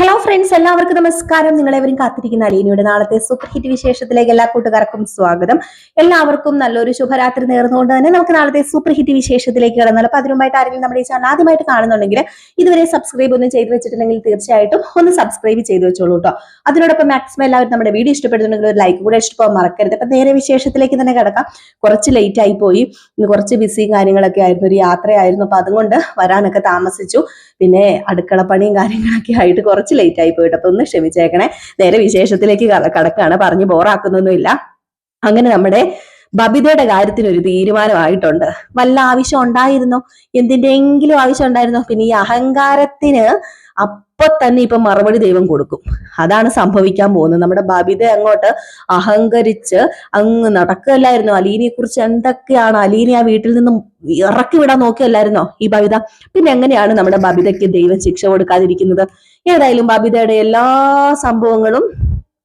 Hello friends എല്ലാവർക്കും നമസ്കാരം. നിങ്ങളെവരും കാത്തിരിക്കുന്ന അലീനയുടെ നാളത്തെ സൂപ്പർ ഹിറ്റ് വിശേഷത്തിലേക്ക് എല്ലാ കൂട്ടുകാർക്കും സ്വാഗതം. എല്ലാവർക്കും നല്ലൊരു ശുഭരാത്രി നേർന്നുകൊണ്ട് തന്നെ നമുക്ക് നാളത്തെ സൂപ്പർ ഹിറ്റ് വിശേഷത്തിലേക്ക് കടന്നാൽ. അപ്പൊ അതിനുമായിട്ട് ആരെങ്കിലും നമ്മുടെ ഈ ചാനൽ ആദ്യമായിട്ട് കാണുന്നുണ്ടെങ്കിൽ ഇതുവരെ സബ്സ്ക്രൈബ് ഒന്നും ചെയ്തു വെച്ചിട്ടില്ലെങ്കിൽ തീർച്ചയായിട്ടും ഒന്ന് സബ്സ്ക്രൈബ് ചെയ്തു വെച്ചോളൂ കേട്ടോ അതിനോടൊപ്പം മാക്സിമം എല്ലാവരും നമ്മുടെ വീഡിയോ ഇഷ്ടപ്പെടുന്നുണ്ടെങ്കിൽ ഒരു ലൈക്ക് കൂടെ ഇഷ്ടപ്പെടാൻ മറക്കരുത്. അപ്പൊ നേരെ വിശേഷത്തിലേക്ക് തന്നെ കിടക്കാം. കുറച്ച് ലേറ്റ് ആയി പോയി. കുറച്ച് ബിസിയും കാര്യങ്ങളൊക്കെ ആയിരുന്നു. ഒരു യാത്രയായിരുന്നു. അപ്പൊ അതുകൊണ്ട് വരാനൊക്കെ താമസിച്ചു. പിന്നെ അടുക്കള പണിയും കാര്യങ്ങളൊക്കെ ആയിട്ട് കുറച്ച് ലേറ്റ് ആയി പോയിട്ട്. അപ്പൊ ഒന്ന് ക്ഷമിച്ചേക്കണേ. നേരെ വിശേഷത്തിലേക്ക് കട- കടക്കാണ്. പറഞ്ഞ് ബോറാക്കുന്നൊന്നുമില്ല. അങ്ങനെ നമ്മുടെ ബബിതയുടെ കാര്യത്തിന് ഒരു തീരുമാനമായിട്ടുണ്ട്. വല്ല ആവശ്യം ഉണ്ടായിരുന്നോ? എന്തിന്റെങ്കിലും ആവശ്യം ഉണ്ടായിരുന്നോ? പിന്നെ ഈ അഹങ്കാരത്തിന് അപ്പൊ തന്നെ ഇപ്പൊ മറുപടി ദൈവം കൊടുക്കും. അതാണ് സംഭവിക്കാൻ പോകുന്നത്. നമ്മുടെ ബബിത അങ്ങോട്ട് അഹങ്കരിച്ച് അങ്ങ് നടക്കല്ലായിരുന്നോ അലീനയെ കുറിച്ച് എന്തൊക്കെയാണ്? അലീനെ ആ വീട്ടിൽ നിന്നും ഇറക്കി വിടാൻ നോക്കിയല്ലായിരുന്നോ? ഈ ബബിത. പിന്നെ എങ്ങനെയാണ് നമ്മുടെ ബബിതയ്ക്ക് ദൈവം ശിക്ഷ കൊടുക്കാതിരിക്കുന്നത്? ഏതായാലും ബബിതയുടെ എല്ലാ സംഭവങ്ങളും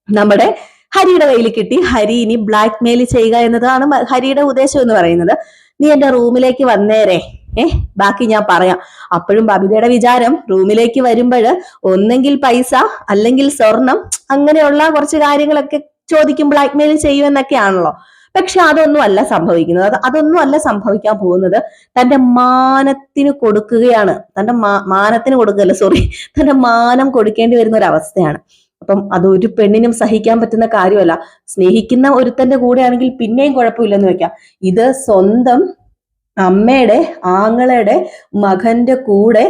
നമ്മുടെ ഹരിയുടെ കയ്യിൽ കിട്ടി. ഹരി ഇനി ബ്ലാക്ക് മെയിൽ ചെയ്യുക എന്നതാണ് ഹരിയുടെ ഉദ്ദേശം എന്ന് പറയുന്നത്. നീ എന്റെ റൂമിലേക്ക് വന്നേരെ. ഏ ബാക്കി ഞാൻ പറയാം. അപ്പോഴും ബബിതയുടെ വിചാരം റൂമിലേക്ക് വരുമ്പോൾ ഒന്നെങ്കിൽ പൈസ അല്ലെങ്കിൽ സ്വർണം അങ്ങനെയുള്ള കുറച്ച് കാര്യങ്ങളൊക്കെ ചോദിക്കും ബ്ലാക്ക് മെയിൽ ചെയ്യുമെന്നൊക്കെയാണല്ലോ പക്ഷെ അതൊന്നും അല്ല സംഭവിക്കുന്നത്. അത് അതൊന്നും അല്ല സംഭവിക്കാൻ പോകുന്നത്. തന്റെ മാനത്തിന് കൊടുക്കുകയാണ്. തന്റെ മാനത്തിന് കൊടുക്കുകയല്ല സോറി തന്റെ മാനം കൊടുക്കേണ്ടി വരുന്ന ഒരു അവസ്ഥയാണ്. അപ്പം അത് ഒരു പെണ്ണിനും സഹിക്കാൻ പറ്റുന്ന കാര്യമല്ല. സ്നേഹിക്കുന്ന ഒരുത്തന്റെ കൂടെയാണെങ്കിൽ പിന്നെയും കുഴപ്പമില്ലെന്ന് വെക്കാം. ഇത് സ്വന്തം അമ്മയുടെ ആങ്ങളയുടെ മകന്റെ കൂടെ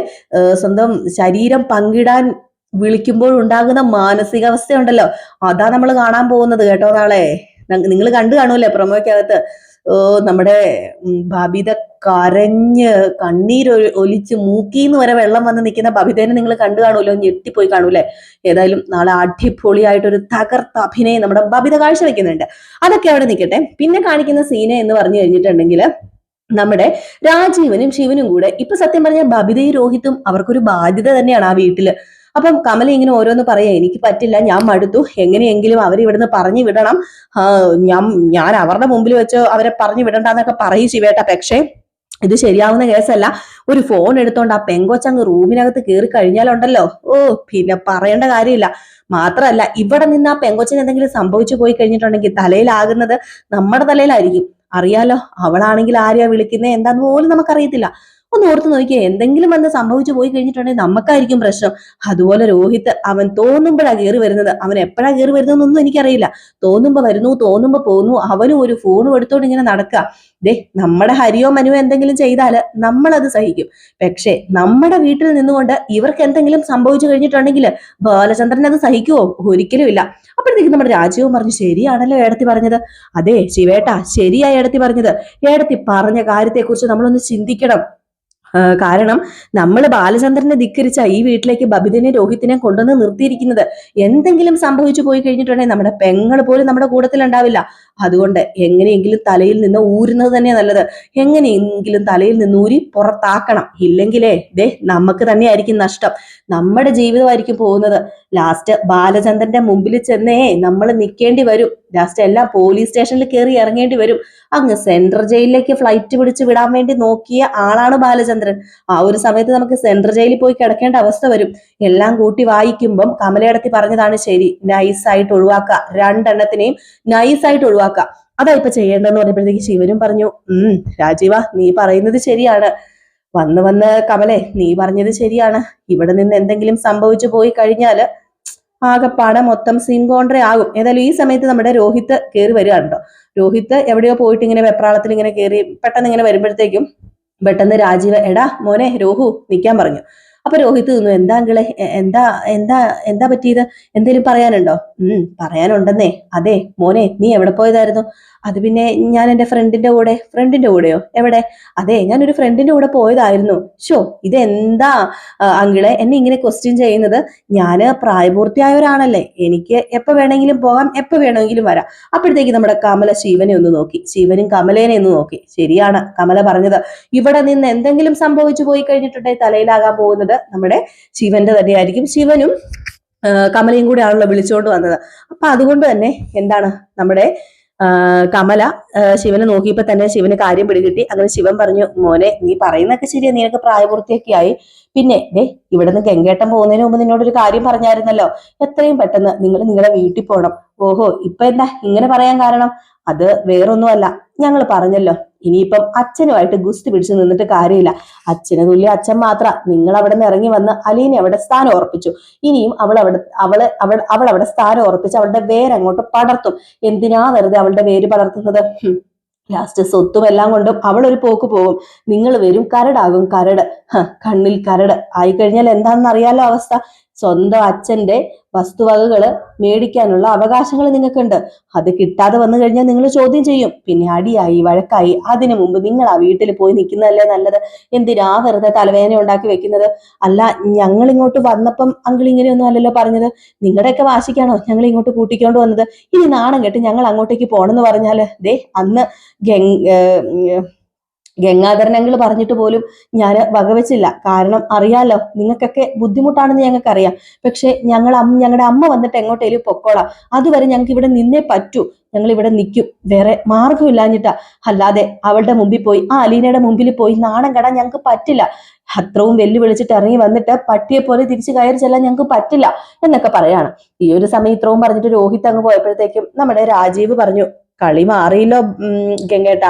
സ്വന്തം ശരീരം പങ്കിടാൻ വിളിക്കുമ്പോൾ ഉണ്ടാകുന്ന മാനസികാവസ്ഥ ഉണ്ടല്ലോ അതാ നമ്മൾ കാണാൻ പോകുന്നത് കേട്ടോ നാളെ. നിങ്ങൾ കണ്ടു കാണൂല്ലേ പ്രൊമോയ്ക്കകത്ത്? ഓ നമ്മുടെ ബാബിത ബബിത കരഞ്ഞ് കണ്ണീരൊ- ഒലിച്ച് മൂക്കിന്ന് വരെ വെള്ളം വന്ന് നിൽക്കുന്ന ബബിതേനെ നിങ്ങൾ കണ്ടു കാണുമല്ലോ ഞെട്ടിപ്പോയി കാണൂലേ ഏതായാലും നാളെ അടിപൊളിയായിട്ടൊരു തകർത്ത അഭിനയം നമ്മുടെ ഭബിത കാഴ്ച വെക്കുന്നുണ്ട്. അതൊക്കെ അവിടെ നിൽക്കട്ടെ പിന്നെ കാണിക്കുന്ന സീന എന്ന് പറഞ്ഞു കഴിഞ്ഞിട്ടുണ്ടെങ്കിൽ നമ്മുടെ രാജീവനും ശിവനും കൂടെ ഇപ്പൊ സത്യം പറഞ്ഞ ബബിതയും രോഹിത്തും അവർക്കൊരു ബാധ്യത തന്നെയാണ് ആ വീട്ടിൽ. അപ്പം കമല ഇങ്ങനെ ഓരോന്ന് പറയാ എനിക്ക് പറ്റില്ല ഞാൻ മടുത്തു. എങ്ങനെയെങ്കിലും അവർ ഇവിടുന്ന് പറഞ്ഞു വിടണം. ഞാൻ ഞാൻ അവരുടെ മുമ്പിൽ വെച്ച് അവരെ പറഞ്ഞു വിടണ്ടെന്നൊക്കെ പറയും ശിവേട്ട. പക്ഷേ ഇത് ശരിയാവുന്ന കേസല്ല. ഒരു ഫോൺ എടുത്തോണ്ട് ആ പെങ്കൊച്ചങ്ങ് റൂമിനകത്ത് കയറി കഴിഞ്ഞാലുണ്ടല്ലോ. ഓ പിന്നെ പറയേണ്ട കാര്യമില്ല. മാത്രമല്ല ഇവിടെ നിന്ന് ആ പെങ്കൊച്ചിന് എന്തെങ്കിലും സംഭവിച്ചു പോയി കഴിഞ്ഞിട്ടുണ്ടെങ്കിൽ തലയിലാകുന്നത് നമ്മുടെ തലയിലായിരിക്കും. അറിയാലോ അവളാണെങ്കിൽ ആരെയാ വിളിക്കുന്നത് എന്താന്ന് പോലും നമുക്കറിയത്തില്ല. ഒന്ന് ഓർത്ത് നോക്കിയേ. എന്തെങ്കിലും വന്ന് സംഭവിച്ചു പോയി കഴിഞ്ഞിട്ടുണ്ടെങ്കിൽ നമുക്കായിരിക്കും പ്രശ്നം. അതുപോലെ രോഹിത് അവൻ തോന്നുമ്പോഴാ കയറി വരുന്നത്. അവൻ എപ്പോഴാ കയറി വരുന്നതെന്നൊന്നും എനിക്കറിയില്ല. തോന്നുമ്പോ വരുന്നു തോന്നുമ്പോ പോകുന്നു അവനും ഒരു ഫോണും എടുത്തോണ്ട് ഇങ്ങനെ നടക്കുക ദേ നമ്മുടെ ഹരിയോ മനുവോ എന്തെങ്കിലും ചെയ്താൽ നമ്മളത് സഹിക്കും. പക്ഷേ നമ്മുടെ വീട്ടിൽ നിന്നുകൊണ്ട് ഇവർക്ക് എന്തെങ്കിലും സംഭവിച്ചു കഴിഞ്ഞിട്ടുണ്ടെങ്കിൽ ബാലചന്ദ്രൻ അത് സഹിക്കുവോ? ഒരിക്കലും ഇല്ല. അപ്പോഴത്തേക്കും നമ്മുടെ രാജീവ് പറഞ്ഞു ശരിയാണല്ലോ ഏടത്തി പറഞ്ഞത്. അതെ ശിവേട്ട ശരിയായി ഏടത്തി പറഞ്ഞത്. ഏടത്തി പറഞ്ഞ കാര്യത്തെക്കുറിച്ച് നമ്മളൊന്ന് ചിന്തിക്കണം. കാരണം നമ്മൾ ബാലചന്ദ്രനെ ധിക്കരിച്ച ഈ വീട്ടിലേക്ക് ബബിതനെ രോഹിത്തിനെ കൊണ്ടുവന്ന് നിർത്തിയിരിക്കുന്നത് എന്തെങ്കിലും സംഭവിച്ചു പോയി കഴിഞ്ഞിട്ടുണ്ടെങ്കിൽ നമ്മുടെ പെങ്ങൾ പോലും നമ്മുടെ കൂടത്തിൽ ഉണ്ടാവില്ല അതുകൊണ്ട് എങ്ങനെയെങ്കിലും തലയിൽ നിന്ന് ഊരുന്നത് തന്നെ നല്ലത്. എങ്ങനെയെങ്കിലും തലയിൽ നിന്ന് ഊരി പുറത്താക്കണം. ഇല്ലെങ്കിലേ ദേ നമുക്ക് തന്നെയായിരിക്കും നഷ്ടം. നമ്മുടെ ജീവിതമായിരിക്കും പോകുന്നത്. ലാസ്റ്റ് ബാലചന്ദ്രന്റെ മുമ്പിൽ ചെന്നേ നമ്മൾ നിൽക്കേണ്ടി വരും. ലാസ്റ്റ് എല്ലാം പോലീസ് സ്റ്റേഷനിൽ കയറി ഇറങ്ങേണ്ടി വരും. അങ്ങ് സെൻട്രൽ ജയിലിലേക്ക് ഫ്ലൈറ്റ് പിടിച്ച് വിടാൻ വേണ്ടി നോക്കിയ ആളാണ് ബാലചന്ദ്രൻ. ആ ഒരു സമയത്ത് നമുക്ക് സെൻട്രൽ ജയിലിൽ പോയി കിടക്കേണ്ട അവസ്ഥ വരും. എല്ലാം കൂട്ടി വായിക്കുമ്പം കമലയടത്തി പറഞ്ഞതാണ് ശരി നൈസായിട്ട് ഒഴിവാക്കുക. രണ്ടെണ്ണത്തിനെയും നൈസായിട്ട് ഒഴിവാക്കുക. അതാ ഇപ്പൊ ചെയ്യേണ്ടതെന്ന് പറഞ്ഞപ്പോഴത്തേക്ക് ശിവനും പറഞ്ഞു ഉം രാജീവ നീ പറയുന്നത് ശരിയാണ്. വന്ന് വന്ന് കമലേ നീ പറഞ്ഞത് ശരിയാണ്. ഇവിടെ നിന്ന് എന്തെങ്കിലും സംഭവിച്ചു പോയി കഴിഞ്ഞാൽ ആകെപ്പാടെ മൊത്തം സീൻ കോൺട്രേ ആകും. ഏതായാലും ഈ സമയത്ത് നമ്മുടെ രോഹിത്ത് കയറി വരികയാണല്ലോ രോഹിത്ത് എവിടെയോ പോയിട്ട് ഇങ്ങനെ വെപ്രാളത്തിൽ ഇങ്ങനെ കയറി പെട്ടെന്ന് ഇങ്ങനെ വരുമ്പോഴത്തേക്കും പെട്ടെന്ന് രാജീവ് എടാ മോനെ രോഹു നിൽക്കാൻ പറഞ്ഞു. അപ്പൊ രോഹിത്ത് നിന്നു എന്താ അങ്കിളെ എന്താ എന്താ എന്താ പറ്റിയത്? എന്തേലും പറയാനുണ്ടോ? ഉം പറയാനുണ്ടെന്നേ. അതെ മോനെ നീ എവിടെ പോയതായിരുന്നു? അത് പിന്നെ ഞാൻ എന്റെ ഫ്രണ്ടിന്റെ കൂടെ ഫ്രണ്ടിന്റെ കൂടെയോ? എവിടെ? അതെ ഞാൻ ഒരു ഫ്രണ്ടിന്റെ കൂടെ പോയതായിരുന്നു. ഷോ ഇതെന്താ? അങ്കിളെ എന്നെ ഇങ്ങനെ ക്വസ്റ്റ്യൻ ചെയ്യുന്നത്? ഞാൻ പ്രായപൂർത്തിയായവരാണല്ലേ. എനിക്ക് എപ്പോൾ വേണമെങ്കിലും പോകാം എപ്പോൾ വേണമെങ്കിലും വരാം. അപ്പോഴത്തേക്ക് നമ്മുടെ കമല ശിവനെ ഒന്ന് നോക്കി. ശിവനും കമലേനെ ഒന്ന് നോക്കി. ശരിയാണ് കമല പറഞ്ഞത്. ഇവിടെ നിന്ന് എന്തെങ്കിലും സംഭവിച്ചു പോയി കഴിഞ്ഞിട്ടുണ്ടെങ്കിൽ തലയിലാകാൻ പോകുന്നത്? നമ്മുടെ ശിവന്റെ തന്നെയായിരിക്കും. ശിവനും കമലയും കൂടെ ആണല്ലോ വിളിച്ചുകൊണ്ട് വന്നത്. അപ്പൊ അതുകൊണ്ട് തന്നെ എന്താണ് നമ്മുടെ കമല ശിവനെ നോക്കിയപ്പോ തന്നെ ശിവന് കാര്യം പിടികിട്ടി. അങ്ങനെ ശിവൻ പറഞ്ഞു മോനെ നീ പറയുന്നൊക്കെ ശരിയാ. നിനക്ക് പ്രായപൂർത്തിയൊക്കെ ആയി. പിന്നെ ദേ ഇവിടുന്ന് ഗംഗേട്ടൻ പോകുന്നതിന് മുമ്പ് നിന്നോടൊരു കാര്യം പറഞ്ഞായിരുന്നല്ലോ. എത്രയും പെട്ടെന്ന് നിങ്ങൾ നിങ്ങളുടെ വീട്ടിൽ പോകണം ഓഹോ ഇപ്പൊ എന്താ? ഇങ്ങനെ പറയാൻ കാരണം? അത് വേറൊന്നുമല്ല. ഞങ്ങൾ പറഞ്ഞല്ലോ ഇനിയിപ്പം അച്ഛനുമായിട്ട് ഗുസ്തി പിടിച്ചു നിന്നിട്ട് കാര്യമില്ല. അച്ഛന് തുല്യ അച്ഛൻ മാത്ര. നിങ്ങൾ അവിടെ നിന്ന് ഇറങ്ങി വന്ന് അലീനെ അവിടെ സ്ഥാനം ഉറപ്പിച്ചു. ഇനിയും അവൾ അവിടെ അവൾ അവൾ അവൾ അവിടെ സ്ഥാനം ഉറപ്പിച്ച് അവളുടെ വേരങ്ങോട്ട് പടർത്തും. എന്തിനാ വെറുതെ അവളുടെ വേര് പടർത്തുന്നത്? ലാസ്റ്റ് സ്വത്തും എല്ലാം കൊണ്ടും അവൾ ഒരു പോക്ക് പോകും. നിങ്ങൾ വരും കരടാകും കരട്. കണ്ണിൽ കരട്. ആയിക്കഴിഞ്ഞാൽ എന്താണെന്ന് അറിയാലോ അവസ്ഥ? സ്വന്തം അച്ഛന്റെ വസ്തുവകകൾ മേടിക്കാനുള്ള അവകാശങ്ങൾ നിങ്ങൾക്കുണ്ട്. അത് കിട്ടാതെ വന്നു കഴിഞ്ഞാൽ നിങ്ങൾ ചോദ്യം ചെയ്യും. പിന്നെ അടിയായി വഴക്കായി. അതിനു മുമ്പ് നിങ്ങൾ ആ വീട്ടിൽ പോയി നിൽക്കുന്നതല്ലേ നല്ലത്? എന്തിനാ വെറുതെ തലവേദന ഉണ്ടാക്കി വെക്കുന്നത്? അല്ല ഞങ്ങൾ ഇങ്ങോട്ട് വന്നപ്പം അങ്കിൾ ഇങ്ങനെയൊന്നും അല്ലല്ലോ പറഞ്ഞത്. നിങ്ങളുടെയൊക്കെ വാശിക്കാണോ ഞങ്ങൾ ഇങ്ങോട്ട് കൂട്ടിക്കൊണ്ട് വന്നത്? ഇനി നാണം കെട്ട് ഞങ്ങൾ അങ്ങോട്ടേക്ക് പോണെന്ന് പറഞ്ഞാൽ ദേ അന്ന് ഗംഗ് അങ്കിൾ പറഞ്ഞിട്ട് പോലും ഞാൻ വകവെച്ചില്ല. കാരണം അറിയാലോ നിങ്ങൾക്കൊക്കെ ബുദ്ധിമുട്ടാണെന്ന് ഞങ്ങൾക്കറിയാം. പക്ഷെ ഞങ്ങൾ ഞങ്ങളുടെ അമ്മ വന്നിട്ട് എങ്ങോട്ടേലും പൊക്കോളാം. അതുവരെ ഞങ്ങൾക്ക് ഇവിടെ നിന്നേ പറ്റൂ. ഞങ്ങൾ ഇവിടെ നിൽക്കും. വേറെ മാർഗമില്ലാഞ്ഞിട്ടാ അല്ലാതെ അവളുടെ മുമ്പിൽ പോയി ആ അലീനയുടെ മുമ്പിൽ പോയി നാണം കെടാൻ ഞങ്ങൾക്ക് പറ്റില്ല. അത്രവും വെല്ലുവിളിച്ചിട്ട് ഇറങ്ങി വന്നിട്ട് പട്ടിയെ പോലെ തിരിച്ചു കയറി ചെല്ലാൻ ഞങ്ങൾക്ക് പറ്റില്ല എന്നൊക്കെ പറയാണ്. ഈ ഒരു സമയം ഇത്രവും പറഞ്ഞിട്ട് രോഹിത് അങ്ങ് പോയപ്പോഴത്തേക്കും നമ്മുടെ രാജീവ് പറഞ്ഞു കളി മാറിയില്ലോ ഗംഗേട്ട.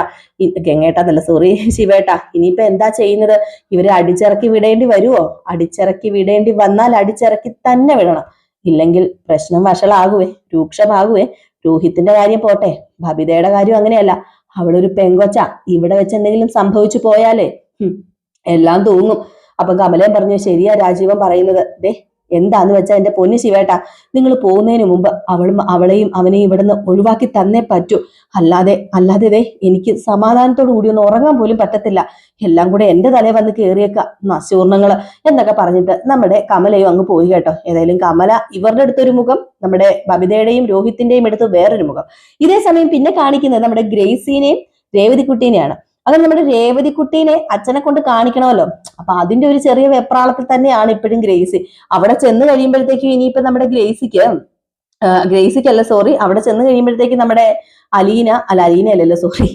ഗംഗേട്ട എന്നല്ല സോറി ശിവേട്ട. ഇനിയിപ്പോ എന്താ ചെയ്യുന്നത്? ഇവരെ അടിച്ചിറക്കി വിടേണ്ടി വരുവോ? അടിച്ചിറക്കി വിടേണ്ടി വന്നാൽ അടിച്ചിറക്കി തന്നെ വിടണം. ഇല്ലെങ്കിൽ പ്രശ്നം വഷളാകുവേ രൂക്ഷമാകുവേ. രോഹിത്തിന്റെ കാര്യം പോട്ടെ ബബിതയുടെ കാര്യം അങ്ങനെയല്ല. അവളൊരു പെങ്കൊച്ച. ഇവിടെ വെച്ച് എന്തെങ്കിലും സംഭവിച്ചു പോയാലേ എല്ലാം തൂങ്ങും. അപ്പൊ കമലയും പറഞ്ഞു ശരിയാ രാജീവൻ പറയുന്നത്. ദേ എന്താന്ന് വെച്ചാൽ എന്റെ പൊന്നു ശിവേട്ടാ നിങ്ങൾ പോകുന്നതിന് മുമ്പ് അവളും അവളെയും അവനെയും ഇവിടുന്ന് ഒഴിവാക്കി തന്നേ പറ്റൂ. അല്ലാതെ അല്ലാതെ ദേ എനിക്ക് സമാധാനത്തോടു കൂടി ഒന്ന് ഉറങ്ങാൻ പോലും പറ്റത്തില്ല. എല്ലാം കൂടെ എന്റെ തലയിൽ വന്ന് കയറിയേക്ക നശൂർണങ്ങൾ എന്നൊക്കെ പറഞ്ഞിട്ട് നമ്മുടെ കമലയും അങ്ങ് പോയി കേട്ടോ. ഏതായാലും കമല ഇവരുടെ അടുത്തൊരു മുഖം നമ്മുടെ ബബിതയുടെയും രോഹിത്തിന്റെയും അടുത്ത് വേറൊരു മുഖം. ഇതേ സമയം പിന്നെ കാണിക്കുന്നത് നമ്മുടെ ഗ്രേസിനെയും രേവതിക്കുട്ടീനെയാണ്. അത് നമ്മുടെ രേവതിക്കുട്ടീനെ അച്ഛനെ കൊണ്ട് കാണിക്കണമല്ലോ. അപ്പൊ അതിന്റെ ഒരു ചെറിയ വെപ്രാളത്തിൽ തന്നെയാണ് ഇപ്പോഴും ഗ്രേസി. അവിടെ ചെന്ന് കഴിയുമ്പോഴത്തേക്കും ഇനിയിപ്പോ നമ്മുടെ ഗ്രേസിക്ക് ഗ്രേസിക്കല്ല സോറി അവിടെ ചെന്ന് കഴിയുമ്പോഴത്തേക്ക് നമ്മുടെ അലീന അല്ല അലീന അല്ലല്ലോ സോറി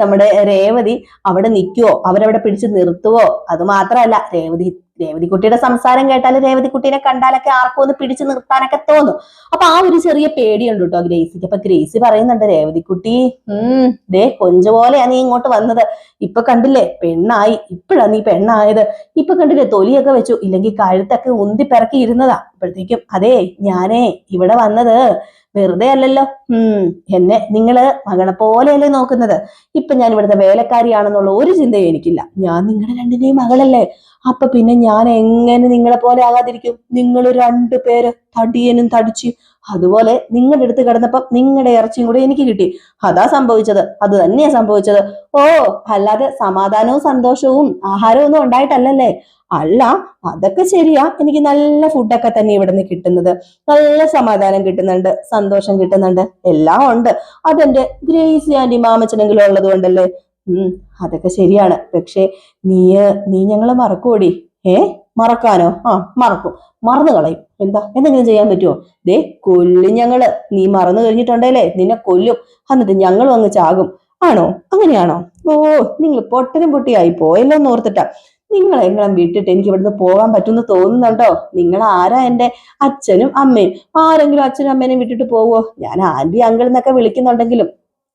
നമ്മുടെ രേവതി അവിടെ നിൽക്കുവോ അവരവിടെ പിടിച്ച് നിർത്തുവോ? അത് മാത്രമല്ല രേവതി രേവതിക്കുട്ടിയുടെ സംസാരം കേട്ടാൽ രേവതിക്കുട്ടീനെ കണ്ടാലൊക്കെ ആർക്കും ഒന്ന് പിടിച്ചു നിർത്താനൊക്കെ തോന്നും. അപ്പൊ ആ ഒരു ചെറിയ പേടിയുണ്ട് കേട്ടോ ഗ്രേസിക്ക്. അപ്പൊ ഗ്രേസി പറയുന്നുണ്ട് രേവതിക്കുട്ടി ഉം ദേ കൊഞ്ചു പോലെയാ നീ ഇങ്ങോട്ട് വന്നത്. ഇപ്പൊ കണ്ടില്ലേ പെണ്ണായി. ഇപ്പോഴാണ് നീ പെണ്ണായത്. ഇപ്പൊ കണ്ടില്ലേ തൊലിയൊക്കെ വെച്ചു. ഇല്ലെങ്കിൽ കഴുത്തൊക്കെ ഉന്തി പിറക്കി ഇരുന്നതാ. അപ്പോഴത്തേക്കും അതെ ഞാനേ ഇവിടെ വന്നത് വെറുതെ അല്ലല്ലോ. ഉം. എന്നെ നിങ്ങൾ മകളെ പോലെയല്ലേ നോക്കുന്നത്. ഇപ്പൊ ഞാൻ ഇവിടുത്തെ വേലക്കാരിയാണെന്നുള്ള ഒരു ചിന്തയും എനിക്കില്ല. ഞാൻ നിങ്ങളുടെ രണ്ടിന്റെയും മകളല്ലേ. അപ്പൊ പിന്നെ ഞാൻ എങ്ങനെ നിങ്ങളെ പോലെ ആകാതിരിക്കും? നിങ്ങൾ രണ്ടു പേര് തടിയനും തടിച്ചു അതുപോലെ നിങ്ങളുടെ അടുത്ത് കിടന്നപ്പം നിങ്ങളുടെ ഇറച്ചിയും കൂടെ എനിക്ക് കിട്ടി. അതാ സംഭവിച്ചത്. അത് തന്നെയാ സംഭവിച്ചത്. ഓ അല്ലാതെ സമാധാനവും സന്തോഷവും ആഹാരവും ഒന്നും ഉണ്ടായിട്ടല്ലല്ലേ? അല്ല അതൊക്കെ ശരിയാ. എനിക്ക് നല്ല ഫുഡൊക്കെ തന്നെ ഇവിടുന്ന് കിട്ടുന്നത്. നല്ല സമാധാനം കിട്ടുന്നുണ്ട് സന്തോഷം കിട്ടുന്നുണ്ട്. എല്ലാം ഉണ്ട്. അതെന്റെ ഗ്രേസ് ആന്റി മാമച്ചനെങ്കിലും ഉള്ളത് കൊണ്ടല്ലേ? ഉം അതൊക്കെ ശരിയാണ്. പക്ഷെ നീ നീ ഞങ്ങളെ മറക്കൂടി ഏ? മറക്കാനോ? ആ മറക്കും. മറന്നു കളയും. എന്താ? എന്തെങ്കിലും ചെയ്യാൻ പറ്റുമോ ദേ കൊല്ലും ഞങ്ങൾ. നീ മറന്നു കഴിഞ്ഞിട്ടുണ്ടല്ലേ? നിന്നെ കൊല്ലും. എന്നിട്ട് ഞങ്ങളും അങ്ങ് ചാകും. ആണോ? അങ്ങനെയാണോ? ഓ നിങ്ങൾ പൊട്ടനും പൊട്ടിയായി പോയല്ലോ എന്ന് ഓർത്തിട്ടാ. നിങ്ങളെങ്ങനെ വിട്ടിട്ട് എനിക്ക് ഇവിടുന്ന് പോകാൻ പറ്റുമെന്ന് തോന്നുന്നുണ്ടോ? നിങ്ങൾ ആരാ എന്റെ അച്ഛനും അമ്മയും? ആരെങ്കിലും അച്ഛനും അമ്മേനെയും വിട്ടിട്ട് പോവോ? ഞാൻ ആന്റി അങ്കിൾ എന്നൊക്കെ വിളിക്കുന്നുണ്ടെങ്കിലും.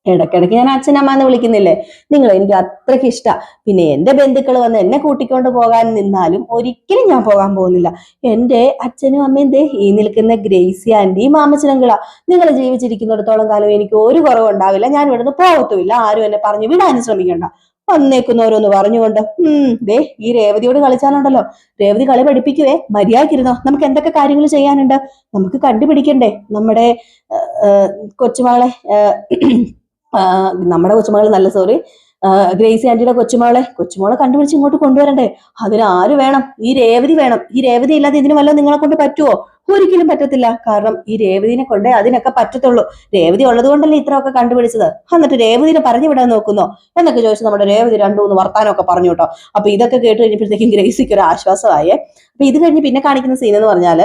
ഇടയ്ക്കിടയ്ക്ക് ഞാൻ അച്ഛനമ്മ എന്ന് വിളിക്കുന്നില്ലേ? നിങ്ങൾ എനിക്ക് അത്രയ്ക്ക് ഇഷ്ടാ. പിന്നെ എന്റെ ബന്ധുക്കൾ വന്ന് എന്നെ കൂട്ടിക്കൊണ്ട് പോകാൻ നിന്നാലും ഒരിക്കലും ഞാൻ പോകാൻ പോകുന്നില്ല. എന്റെ അച്ഛനും അമ്മയും ദേ ഈ നിൽക്കുന്ന ഗ്രേസി ആന്റി മാമച്ചനങ്കിളാ നിങ്ങൾ ജീവിച്ചിരിക്കുന്നിടത്തോളം കാലം എനിക്ക് ഒരു കുറവുണ്ടാവില്ല. ഞാൻ ഇവിടുന്ന് പോകത്തുമില്ല. ആരും എന്നെ പറഞ്ഞു വിടാനും ശ്രമിക്കണ്ട. വന്നേക്കുന്നവരൊന്ന് പറഞ്ഞുകൊണ്ട് ഉം ദേ ഈ രേവതിയോട് കളിച്ചാലുണ്ടല്ലോ. രേവതി കളി പഠിപ്പിക്കുവേ മര്യാദക്കിരുന്നോ. നമുക്ക് എന്തൊക്കെ കാര്യങ്ങൾ ചെയ്യാനുണ്ട്? നമുക്ക് കണ്ടുപിടിക്കണ്ടേ. നമ്മുടെ കൊച്ചുമകളെ നമ്മുടെ കൊച്ചുമകൾ നല്ല സോറി ഗ്രേസി ആന്റിയുടെ കൊച്ചുമോളെ കൊച്ചുമോളെ കണ്ടുപിടിച്ച് ഇങ്ങോട്ട് കൊണ്ടുവരണ്ടേ? അതിന് ആര് വേണം? ഈ രേവതി വേണം. ഈ രേവതി ഇല്ലാതെ ഇതിന് വല്ലതും നിങ്ങളെ കൊണ്ട് പറ്റുമോ ഒരിക്കലും പറ്റത്തില്ല. കാരണം ഈ രേവതിനെ കൊണ്ടേ അതിനൊക്കെ പറ്റത്തുള്ളൂ. രേവതി ഉള്ളത് കൊണ്ടല്ലേ ഇത്രയൊക്കെ കണ്ടുപിടിച്ചത്? എന്നിട്ട് രേവതിനെ പറഞ്ഞു വിടാൻ നോക്കുന്നോ? എന്നൊക്കെ ചോദിച്ചു നമ്മുടെ രേവതി രണ്ടു മൂന്ന് വർത്താനമൊക്കെ പറഞ്ഞു കേട്ടോ. അപ്പൊ ഇതൊക്കെ കേട്ട് കഴിഞ്ഞപ്പോഴത്തേക്കും ഗ്രേസിക്ക് ഒരു ആശ്വാസമായേ. അപ്പൊ ഇത് കഴിഞ്ഞ് പിന്നെ കാണിക്കുന്ന സീൻ എന്ന് പറഞ്ഞാൽ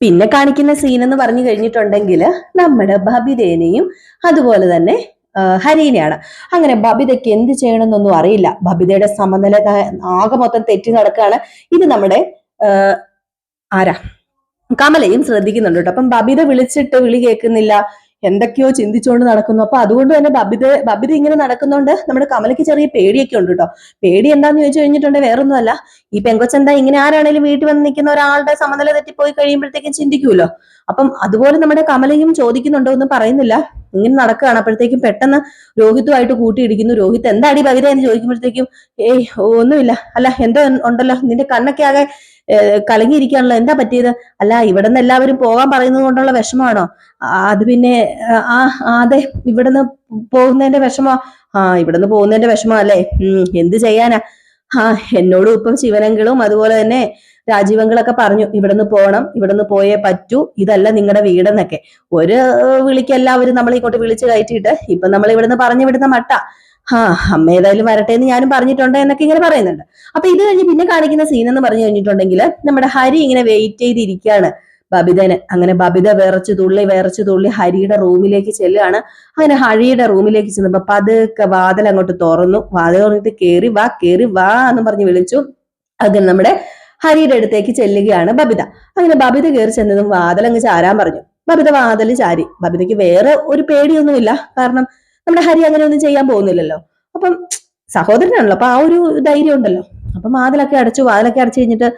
പിന്നെ കാണിക്കുന്ന സീൻ എന്ന് പറഞ്ഞു കഴിഞ്ഞിട്ടുണ്ടെങ്കിൽ നമ്മുടെ ബബിദേനയും അതുപോലെ തന്നെ ഹരീനെയാണ്. അങ്ങനെ ബബിതയ്ക്ക് എന്ത് ചെയ്യണമെന്നൊന്നും അറിയില്ല. ബബിതയുടെ സമനില ആകെ മൊത്തം തെറ്റി നടക്കുകയാണ്. ഇത് നമ്മുടെ ആരാ? കമലയും ശ്രദ്ധിക്കുന്നുണ്ട് കേട്ടോ. അപ്പം ബബിത വിളിച്ചിട്ട് വിളി കേൾക്കുന്നില്ല. എന്തൊക്കെയോ ചിന്തിച്ചുകൊണ്ട് നടക്കുന്നു. അപ്പൊ അതുകൊണ്ട് തന്നെ ബബിത ബബിത ഇങ്ങനെ നടക്കുന്നോണ്ട് നമ്മുടെ കമലയ്ക്ക് ചെറിയ പേടിയൊക്കെ ഉണ്ട് കേട്ടോ. പേടി എന്താന്ന് ചോദിച്ചു കഴിഞ്ഞിട്ടുണ്ടെങ്കിൽ വേറൊന്നുമല്ല. ഈ പെങ്കൊച്ചെന്താ ഇങ്ങനെ ആരാണേലും വീട്ടിൽ വന്ന് നിൽക്കുന്ന ഒരാളുടെ സമനില തെറ്റിപ്പോയി കഴിയുമ്പോഴത്തേക്കും ചിന്തിക്കുമല്ലോ അപ്പം അതുപോലെ നമ്മുടെ കമലയും ചോദിക്കുന്നുണ്ടോ എന്ന് പറയുന്നില്ല. ഇങ്ങനെ നടക്കുകയാണ്. അപ്പോഴത്തേക്കും പെട്ടെന്ന് രോഹിത്തുമായിട്ട് കൂട്ടിയിടിക്കുന്നു. രോഹിത് എന്താടി ബബിത എന്ന് ചോദിക്കുമ്പോഴത്തേക്കും ഏയ് ഒന്നുമില്ല. അല്ല എന്തോ ഉണ്ടല്ലോ. നിന്റെ കണ്ണൊക്കെ ആകെ കലങ്ങിയിരിക്കാണല്ലോ. എന്താ പറ്റിയത്? അല്ല ഇവിടെ നിന്ന് എല്ലാവരും പോകാൻ പറയുന്നത് കൊണ്ടുള്ള വിഷമമാണോ അത് പിന്നെ ആ അതെ ഇവിടുന്ന് പോകുന്നതിന്റെ വിഷമോ? ആ ഇവിടുന്ന് പോകുന്നതിന്റെ വിഷമോ അല്ലേ? ഉം എന്ത് ചെയ്യാനാ? ആ എന്നോടും ഇപ്പം ശിവനങ്കിളും അതുപോലെ തന്നെ രാജീവങ്ങളൊക്കെ പറഞ്ഞു ഇവിടുന്ന് പോകണം ഇവിടുന്ന് പോയേ പറ്റൂ ഇതല്ല നിങ്ങളുടെ വീടെന്നൊക്കെ. ഒരു വിളിക്ക് എല്ലാവരും നമ്മളെ ഇങ്ങോട്ട് വിളിച്ച് കയറ്റിയിട്ട് ഇപ്പൊ നമ്മൾ ഇവിടുന്ന് പറഞ്ഞു വിടുന്ന മട്ട. ആ അമ്മ ഏതായാലും വരട്ടെ എന്ന് ഞാനും പറഞ്ഞിട്ടുണ്ട് എന്നൊക്കെ ഇങ്ങനെ പറയുന്നുണ്ട്. അപ്പൊ ഇത് കഴിഞ്ഞ് പിന്നെ കാണിക്കുന്ന സീൻ എന്ന് പറഞ്ഞു കഴിഞ്ഞിട്ടുണ്ടെങ്കിൽ നമ്മുടെ ഹരി ഇങ്ങനെ വെയിറ്റ് ചെയ്തിരിക്കുകയാണ്. ബബിതന്. അങ്ങനെ ബബിത വിറച്ചു തുള്ളി വിറച്ചു തുള്ളി ഹരിയുടെ റൂമിലേക്ക് ചെല്ലുകയാണ്. അങ്ങനെ ഹരിയുടെ റൂമിലേക്ക് ചെന്നപ്പോ പതുക്കെ വാതിൽ അങ്ങോട്ട് തുറന്നു. വാതിൽ തുറന്നിട്ട് കേറി വാ കേറി വാ എന്ന് പറഞ്ഞ് വിളിച്ചു. അതിന് നമ്മുടെ ഹരിയുടെ അടുത്തേക്ക് ചെല്ലുകയാണ് ബബിത. അങ്ങനെ ബബിത കയറി ചെന്നതും വാതിൽ അങ്ങ് ചാരാൻ പറഞ്ഞു. ബബിത വാതിൽ ചാരി. ബബിതയ്ക്ക് വേറെ ഒരു പേടിയൊന്നുമില്ല. കാരണം നമ്മുടെ ഹരി അങ്ങനെ ഒന്നും ചെയ്യാൻ പോകുന്നില്ലല്ലോ. അപ്പം സഹോദരനാണല്ലോ അപ്പൊ ആ ഒരു ധൈര്യം ഉണ്ടല്ലോ. അപ്പം വാതിലൊക്കെ അടച്ചു വാതിലൊക്കെ അടച്ചു കഴിഞ്ഞിട്ട്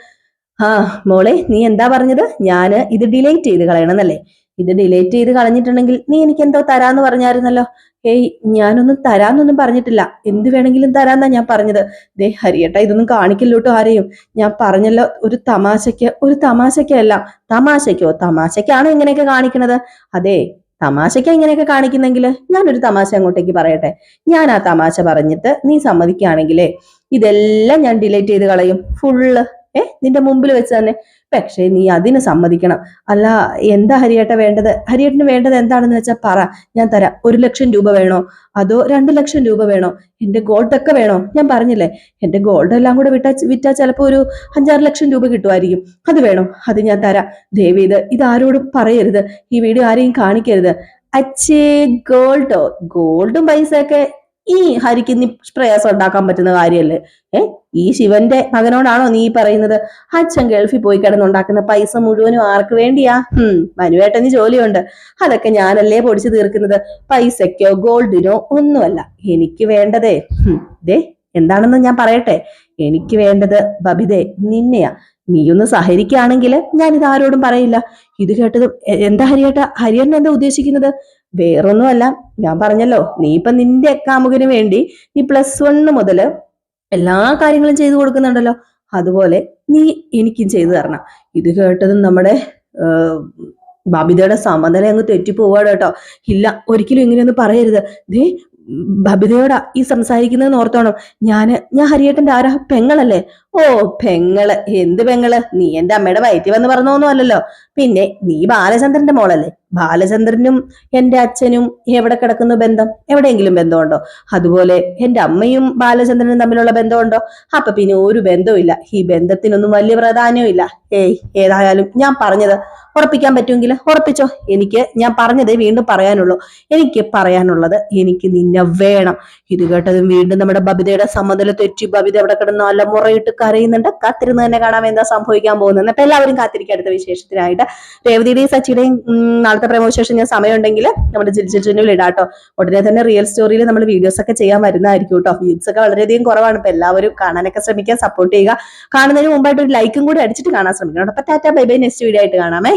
ആ മോളെ നീ എന്താ പറഞ്ഞത്? ഞാൻ ഇത് ഡിലേറ്റ് ചെയ്ത് കളയണമെന്നല്ലേ? ഇത് ഡിലേറ്റ് ചെയ്ത് കളഞ്ഞിട്ടുണ്ടെങ്കിൽ നീ എനിക്ക് എന്തോ തരാന്ന് പറഞ്ഞായിരുന്നല്ലോ. ഏയ് ഞാനൊന്നും തരാന്നൊന്നും പറഞ്ഞിട്ടില്ല. എന്ത് വേണമെങ്കിലും തരാന്നാ ഞാൻ പറഞ്ഞത്. ദേ ഹരിയേട്ട ഇതൊന്നും കാണിക്കില്ലോട്ടോ ആരെയും. ഞാൻ പറഞ്ഞല്ലോ ഒരു തമാശയ്ക്ക് ഒരു തമാശയ്ക്കല്ല. തമാശയ്ക്കോ തമാശയ്ക്കാണോ ഇങ്ങനെയൊക്കെ കാണിക്കണത്? അതെ തമാശയ്ക്ക് ഇങ്ങനെയൊക്കെ കാണിക്കുന്നെങ്കിൽ ഞാനൊരു തമാശ അങ്ങോട്ടേക്ക് പറയട്ടെ. ഞാൻ ആ തമാശ പറഞ്ഞിട്ട് നീ സമ്മതിക്കുകയാണെങ്കിലേ ഇതെല്ലാം ഞാൻ ഡിലീറ്റ് ചെയ്ത് കളയും. ഫുള്ള്. ഏ? നിന്റെ മുമ്പിൽ വെച്ച് തന്നെ. പക്ഷേ നീ അതിന് സമ്മതിക്കണം. അല്ല എന്താ ഹരിയേട്ട വേണ്ടത്? ഹരിയേട്ടന് വേണ്ടത് എന്താണെന്ന് വെച്ചാൽ പറ. ഞാൻ തരാം. ഒരു ലക്ഷം രൂപ വേണോ? അതോ രണ്ട് ലക്ഷം രൂപ വേണോ? എന്റെ ഗോൾഡ് ഒക്കെ വേണോ? ഞാൻ പറഞ്ഞില്ലേ? എന്റെ ഗോൾഡ് എല്ലാം കൂടെ വിട്ടാ വിറ്റാ ചിലപ്പോ ഒരു അഞ്ചാറ് ലക്ഷം രൂപ കിട്ടുമായിരിക്കും. അത് വേണോ? അത് ഞാൻ തരാം. ദേവി ഇത് ഇത് ആരോടും പറയരുത്. ഈ വീഡിയോ ആരെയും കാണിക്കരുത്. അച്ഛേ ഗോൾഡോ ഗോൾഡും പൈസയൊക്കെ ഈ ഹരിക്ക് നിഷ്പ്രയാസം ഉണ്ടാക്കാൻ പറ്റുന്ന കാര്യമല്ലേ? ഏ? ഈ ശിവന്റെ മകനോടാണോ നീ പറയുന്നത്? അച്ഛൻ ഗൾഫിൽ പോയി കിടന്നുണ്ടാക്കുന്ന പൈസ മുഴുവനും ആർക്ക് വേണ്ടിയാ? ഹും മനുവേട്ടന് ജോലിയുണ്ട്. അതൊക്കെ ഞാനല്ലേ പൊടിച്ചു തീർക്കുന്നത്? പൈസയ്ക്കോ ഗോൾഡിനോ ഒന്നുമല്ല. എനിക്ക് വേണ്ടതേ. ദേ എന്താണെന്ന് ഞാൻ പറയട്ടെ. എനിക്ക് വേണ്ടത് ബബിതേ നിന്നെയാ. നീയൊന്ന് സഹരിക്കുകയാണെങ്കിൽ ഞാൻ ഇത് ആരോടും പറയില്ല. ഇത് കേട്ടത് എന്താ ഹരിയേട്ട? ഹരിയേട്ടൻ എന്താ ഉദ്ദേശിക്കുന്നത്? വേറൊന്നുമല്ല. ഞാൻ പറഞ്ഞല്ലോ നീ ഇപ്പൊ നിന്റെ കാമുകന് വേണ്ടി നീ പ്ലസ് വണ് മുതൽ എല്ലാ കാര്യങ്ങളും ചെയ്തു കൊടുക്കുന്നുണ്ടല്ലോ. അതുപോലെ നീ എനിക്കും ചെയ്തു തരണം. ഇത് കേട്ടതും നമ്മുടെ ബബിതയുടെ സമനില അങ്ങ് തെറ്റിപ്പോവാണ് കേട്ടോ. ഇല്ല ഒരിക്കലും ഇങ്ങനെയൊന്നും പറയരുത്. ദേ ബബിതയോടാ ഈ സംസാരിക്കുന്നതെന്ന് ഓർത്തോണം. ഞാൻ ഞാൻ ഹരിയേട്ടന്റെ ആരാ? പെങ്ങളല്ലേ? ഓ പെങ്ങൾ. എന്ത് പെങ്ങൾ? നീ എന്റെ അമ്മയുടെ വയറ്റി വന്ന് പറഞ്ഞോന്നും അല്ലല്ലോ. പിന്നെ നീ ബാലചന്ദ്രന്റെ മോളല്ലേ? ബാലചന്ദ്രനും എന്റെ അച്ഛനും എവിടെ കിടക്കുന്നു ബന്ധം? എവിടെയെങ്കിലും ബന്ധമുണ്ടോ? അതുപോലെ എന്റെ അമ്മയും ബാലചന്ദ്രനും തമ്മിലുള്ള ബന്ധമുണ്ടോ? അപ്പൊ പിന്നെ ഒരു ബന്ധവുമില്ല. ഈ ബന്ധത്തിനൊന്നും വലിയ പ്രാധാന്യവും ഇല്ല ഏയ് ഏതായാലും ഞാൻ പറഞ്ഞത് ഉറപ്പിക്കാൻ പറ്റുമെങ്കിൽ ഉറപ്പിച്ചോ. എനിക്ക് ഞാൻ പറഞ്ഞതേ വീണ്ടും പറയാനുള്ളൂ. എനിക്ക് പറയാനുള്ളത് എനിക്ക് നിന്നെ വേണം. ഇത് കേട്ടതും വീണ്ടും നമ്മുടെ ബബിതയുടെ സമ്മതല തെറ്റി. ബബിത അവിടെ കിടന്ന് നല്ല മുറയിട്ട് കരയുന്നുണ്ട്. കാത്തിരുന്ന് തന്നെ കാണാൻ എന്താ സംഭവിക്കാൻ പോകുന്നത് എന്നിട്ട് എല്ലാവരും കാത്തിരിക്കുക അടുത്ത വിശേഷത്തിനായിട്ട്. രേവതിയുടെയും സച്ചിയുടെയും നാളത്തെ പ്രമോശേഷൻ ഞാൻ സമയമുണ്ടെങ്കിൽ നമ്മുടെ ജിൽജിറ്റിനിൽ ഇടാട്ടോ ഉടനെ തന്നെ റിയൽ സ്റ്റോറിയിൽ നമ്മൾ വീഡിയോസ് ഒക്കെ ചെയ്യാൻ വരുന്നതായിരിക്കും കേട്ടോ. വ്യൂസ് ഒക്കെ വളരെയധികം കുറവാണ്. ഇപ്പൊ എല്ലാവരും കാണാനൊക്കെ ശ്രമിക്കാൻ സപ്പോർട്ട് ചെയ്യുക. കാണുന്നതിന് മുമ്പായിട്ട് ഒരു ലൈക്കും കൂടി അടിച്ചിട്ട് കാണാൻ ശ്രമിക്കണം. അപ്പൊ tata bye bye next video ആയിട്ട് കാണാമേ.